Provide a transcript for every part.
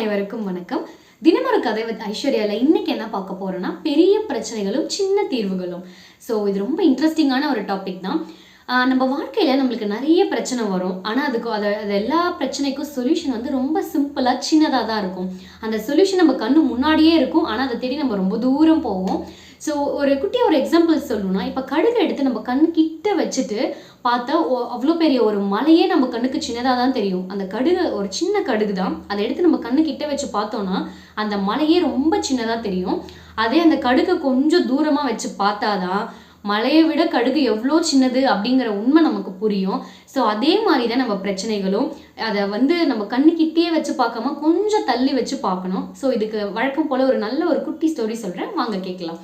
அனைவருக்கும் வணக்கம். தினமொரு கதை வித் ஐஸ்வர்யால இன்னைக்கு என்ன பார்க்க போறோம்னா பெரிய பிரச்சனைகளும் சின்ன தீர்வுகளும். ஸோ இது ரொம்ப இன்ட்ரெஸ்டிங்கான ஒரு டாபிக் தான். ஆஹ் நம்ம வாழ்க்கையில நம்மளுக்கு நிறைய பிரச்சனை வரும். ஆனா அதுக்கு அதை அது எல்லா பிரச்சனைக்கும் சொல்யூஷன் வந்து ரொம்ப சிம்பிளா சின்னதாக தான் இருக்கும். அந்த சொல்யூஷன் நம்ம கண்ணு முன்னாடியே இருக்கும். ஆனால் அதை தேடி நம்ம ரொம்ப தூரம் போவோம். ஸோ ஒரு குட்டியாக ஒரு எக்ஸாம்பிள் சொல்லணும்னா இப்போ கடுகு எடுத்து நம்ம கண் கிட்ட வச்சுட்டு பார்த்தா அவ்வளோ பெரிய ஒரு மலையே நம்ம கண்ணுக்கு சின்னதாக தான் தெரியும். அந்த கடுகு ஒரு சின்ன கடுகு தான். அதை எடுத்து நம்ம கண்ணு கிட்ட வச்சு பார்த்தோன்னா அந்த மலையே ரொம்ப சின்னதாக தெரியும். அதே அந்த கடுகை கொஞ்சம் தூரமாக வச்சு பார்த்தாதான் மலையை விட கடுகு எவ்வளோ சின்னது அப்படிங்கிற உண்மை நமக்கு புரியும். ஸோ அதே மாதிரி தான் நம்ம பிரச்சனைகளும் அதை வந்து நம்ம கண்ணுக்கிட்டே வச்சு பார்க்காம கொஞ்சம் தள்ளி வச்சு பார்க்கணும். ஸோ இதுக்கு வழக்கம் போல் ஒரு நல்ல ஒரு குட்டி ஸ்டோரி சொல்கிறேன் வாங்க கேட்கலாம்.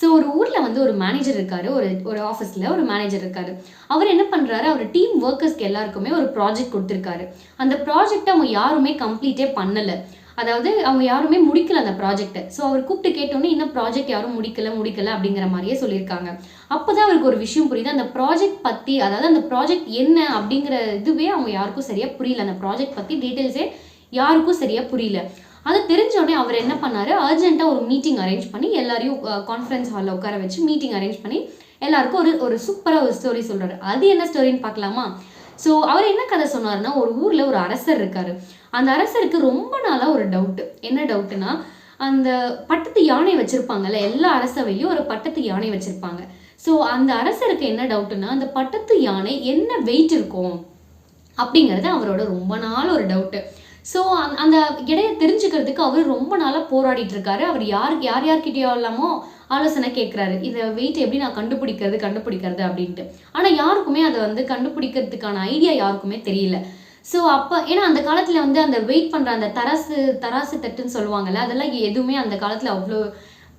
ஸோ ஒரு ஊரில் வந்து ஒரு மேனேஜர் இருக்காரு ஒரு ஒரு ஆஃபீஸில் ஒரு மேனேஜர் இருக்காரு. அவர் என்ன பண்ணுறாரு அவர் டீம் ஒர்க்கர்ஸ்க்கு எல்லாருக்குமே ஒரு ப்ராஜெக்ட் கொடுத்துருக்காரு. அந்த ப்ராஜெக்டை அவங்க யாருமே கம்ப்ளீட்டே பண்ணலை. அதாவது அவங்க யாருமே முடிக்கல அந்த ப்ராஜெக்ட்டை ஸோ அவர் கூப்பிட்டு கேட்டோன்னே இன்னும் ப்ராஜெக்ட் யாரும் முடிக்கல முடிக்கல அப்படிங்கிற மாதிரியே சொல்லியிருக்காங்க. அப்போ தான் அவருக்கு ஒரு விஷயம் புரியுது. அந்த ப்ராஜெக்ட் பற்றி அதாவது அந்த ப்ராஜெக்ட் என்ன அப்படிங்கிற இதுவே அவங்க யாருக்கும் சரியாக புரியல. அந்த ப்ராஜெக்ட் பற்றி டீட்டெயில்ஸே யாருக்கும் சரியாக புரியல. அது தெரிஞ்ச உடனே அவர் என்ன பண்ணார்? அர்ஜென்ட்டாக ஒரு மீட்டிங் அரேஞ்ச் பண்ணி எல்லாரையும் கான்ஃபரன்ஸ் ஹாலில் உட்கார வச்சு மீட்டிங் அரேஞ்ச் பண்ணி எல்லாருக்கும் ஒரு ஒரு சூப்பராக ஒரு ஸ்டோரி சொல்கிறார் அது என்ன ஸ்டோரின்னு பார்க்கலாமா? ஸோ அவர் என்ன கதை சொன்னார்னா ஒரு ஊரில் ஒரு அரசர் இருக்கார். அந்த அரசருக்கு ரொம்ப நாளாக ஒரு டவுட்டு என்ன டவுட்டுனா அந்த பட்டத்து யானை வச்சுருப்பாங்கல்ல எல்லா அரசவையும் ஒரு பட்டத்து யானை வச்சுருப்பாங்க. ஸோ அந்த அரசருக்கு என்ன டவுட்டுனா அந்த பட்டத்து யானை என்ன வெயிட் இருக்கும்? அப்படிங்கிறது அவரோட ரொம்ப நாள் ஒரு டவுட்டு ஸோ அந்த இடையை தெரிஞ்சுக்கிறதுக்கு அவர் ரொம்ப நாளாக போராடிட்டு இருக்காரு. அவர் யாருக்கு யார் யார்கிட்டயோ இல்லாமோ ஆலோசனை கேட்குறாரு இதை வெயிட் எப்படி நான் கண்டுபிடிக்கிறது கண்டுபிடிக்கிறது அப்படின்ட்டு. ஆனால் யாருக்குமே அதை வந்து கண்டுபிடிக்கிறதுக்கான ஐடியா யாருக்குமே தெரியல. ஸோ அப்போ ஏன்னா அந்த காலத்தில் வந்து அந்த வெயிட் பண்ணுற அந்த தராசு தராசு தட்டுன்னு சொல்லுவாங்கல்ல அதெல்லாம் எதுவுமே அந்த காலத்தில் அவ்வளோ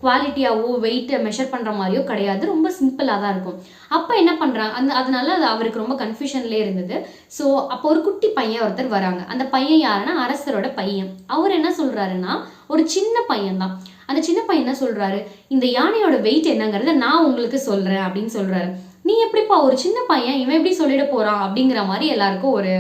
குவாலிட்டியாகவோ வெயிட்டை மெஷர் பண்ணுற மாதிரியோ கிடையாது. ரொம்ப சிம்பிளாக தான் இருக்கும். அப்போ என்ன பண்ணுறாங்க அந்த அதனால அது அவருக்கு ரொம்ப கன்ஃபியூஷன்லேயே இருந்தது. ஸோ அப்போ ஒரு குட்டி பையன் ஒருத்தர் வராங்க. அந்த பையன் யாருன்னா அரசரோட பையன். அவர் என்ன சொல்கிறாருன்னா ஒரு சின்ன பையன் தான். அந்த சின்ன பையன் என்ன சொல்கிறாரு இந்த யானையோட வெயிட் என்னங்கிறத நான் உங்களுக்கு சொல்கிறேன் அப்படின்னு சொல்கிறாரு நீ எப்படிப்பா ஒரு சின்ன பையன் இவன் எப்படி சொல்லிட போகிறான் அப்படிங்கிற மாதிரி எல்லாருக்கும் ஒரு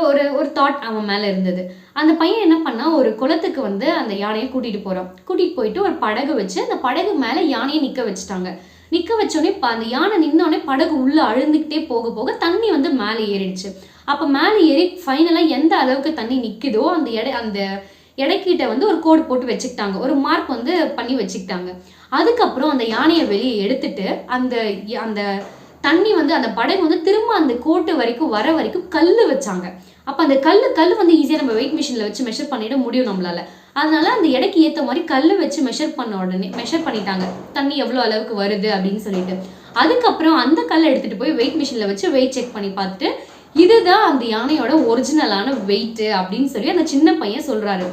ஒரு ஒரு தாட் அவன் மேலே இருந்தது. அந்த பையன் என்ன பண்ணா ஒரு குளத்துக்கு வந்து அந்த யானையை கூட்டிகிட்டு போகிறான் கூட்டிகிட்டு போயிட்டு ஒரு படகு வச்சு அந்த படகு மேலே யானையை நிற்க வச்சுட்டாங்க. நிற்க வச்சோடனே அந்த யானை நின்னோடனே படகு உள்ளே அழுந்துக்கிட்டே போக போக தண்ணி வந்து மேலே ஏறிடுச்சு. அப்போ மேலே ஏறி ஃபைனலாக எந்த அளவுக்கு தண்ணி நிற்குதோ அந்த எடை அந்த எடைக்கிட்ட வந்து ஒரு கோடு போட்டு வச்சுக்கிட்டாங்க. ஒரு மார்க் வந்து பண்ணி வச்சுக்கிட்டாங்க. அதுக்கப்புறம் அந்த யானையை வெளியே எடுத்துட்டு அந்த அந்த தண்ணி வந்து அந்த படகு வந்து திரும்ப அந்த கோட்டு வரைக்கும் வர வரைக்கும் கல் வச்சாங்க. அப்போ அந்த கல் கல் வந்து ஈஸியாக நம்ம வெயிட் மிஷினில் வச்சு மெஷர் பண்ணிட முடியும் நம்மளால. அதனால அந்த எடைக்கு ஏற்ற மாதிரி கல் வச்சு மெஷர் பண்ண உடனே மெஷர் பண்ணிட்டாங்க. தண்ணி எவ்வளோ அளவுக்கு வருது அப்படின்னு சொல்லிட்டு. அதுக்கப்புறம் அந்த கல்லை எடுத்துகிட்டு போய் வெயிட் மிஷினில் வச்சு வெயிட் செக் பண்ணி பார்த்துட்டு இதுதான் அந்த யானையோட ஒரிஜினலான வெயிட்டு அப்படின்னு சொல்லி அந்த சின்ன பையன் சொல்கிறாரு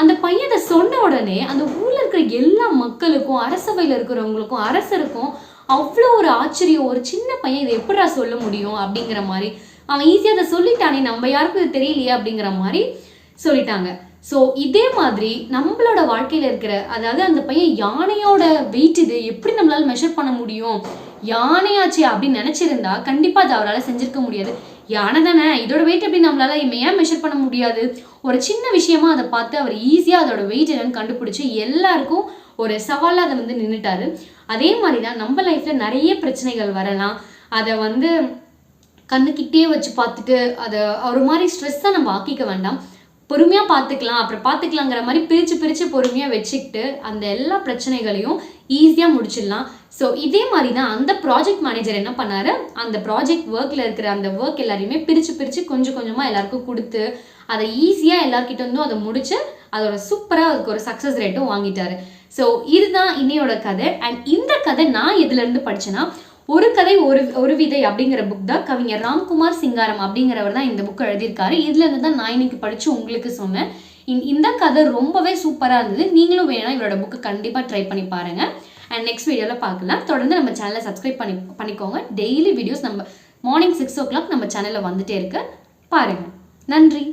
அந்த பையனை சொன்ன உடனே அந்த ஊரில் இருக்கிற எல்லா மக்களுக்கும் அரசவையில் இருக்கிறவங்களுக்கும் அரசருக்கும் அவ்வளோ ஒரு ஆச்சரியம் ஒரு சின்ன பையன் இதை எப்படிடா சொல்ல முடியும் அப்படிங்கிற மாதிரி. அவன் ஈஸியாக அதை சொல்லிட்டானே நம்ம யாருக்கும் இது தெரியலையே அப்படிங்கிற மாதிரி சொல்லிட்டாங்க. ஸோ இதே மாதிரி நம்மளோட வாழ்க்கையில் இருக்கிற அதாவது அந்த பையன் யானையோட வெயிட் இது எப்படி நம்மளால் மெஷர் பண்ண முடியும்? யானையாச்சு அப்படின்னு நினச்சிருந்தா கண்டிப்பாக அது அவரால் செஞ்சுருக்க முடியாது. யானை தானே இதோட வெயிட் எப்படி நம்மளால் ஏன் மெஷர் பண்ண முடியாது? ஒரு சின்ன விஷயமா அதை பார்த்து அவர் ஈஸியாக அதோட வெயிட் என்னன்னு கண்டுபிடிச்சி எல்லாருக்கும் ஒரு சவாலாக அதை வந்து நின்றுட்டாரு அதே மாதிரி தான் நம்ம லைஃப்பில் நிறைய பிரச்சனைகள் வரலாம். அதை வந்து கண்ணுக்கிட்டே வச்சு பார்த்துட்டு அதை ஒரு மாதிரி ஸ்ட்ரெஸ்ஸாக நம்ம ஆக்கிக்க வேண்டாம். பொறுமையாக பார்த்துக்கலாம். அப்புறம் பார்த்துக்கலாங்கிற மாதிரி பிரித்து பிரித்து பொறுமையாக வச்சுக்கிட்டு அந்த எல்லா பிரச்சனைகளையும் ஈஸியாக முடிச்சிடலாம். ஸோ இதே மாதிரி தான் அந்த ப்ராஜெக்ட் மேனேஜர் என்ன பண்ணாரு? அந்த ப்ராஜெக்ட் ஒர்க்கில் இருக்கிற அந்த ஒர்க் எல்லாரையுமே பிரித்து பிரித்து கொஞ்சம் கொஞ்சமாக எல்லாருக்கும் கொடுத்து அதை ஈஸியாக எல்லாருக்கிட்ட இருந்தும் அதை முடிச்சு அதோட சூப்பராக அதுக்கு ஒரு சக்ஸஸ் ரேட்டும் வாங்கிட்டாரு. ஸோ இதுதான் இன்னையோட கதை. அண்ட் இந்த கதை நான் எதுலேருந்து படித்தேன்னா ஒரு கதை ஒரு ஒரு விதை அப்படிங்கிற புக் தான் கவிஞர் ராம்குமார் சிங்காரம் அப்படிங்கிறவர் தான் இந்த புக் எழுதியிருக்காரு. இதுலேருந்து தான் நான் இன்னைக்கு படித்து உங்களுக்கு சொன்னேன். இந்த கதை ரொம்பவே சூப்பராக இருந்தது. நீங்களும் வேணால் இவரோட புக்கு கண்டிப்பாக ட்ரை பண்ணி பாருங்கள் அண்ட் நெக்ஸ்ட் வீடியோவில் பார்க்கலாம். தொடர்ந்து நம்ம சேனலை சப்ஸ்கிரைப் பண்ணி பண்ணிக்கோங்க. டெய்லி வீடியோஸ் நம்ம மார்னிங் சிக்ஸ் ஓ கிளாக் நம்ம சேனலில் வந்துட்டே இருக்கு. பாருங்கள் நன்றி.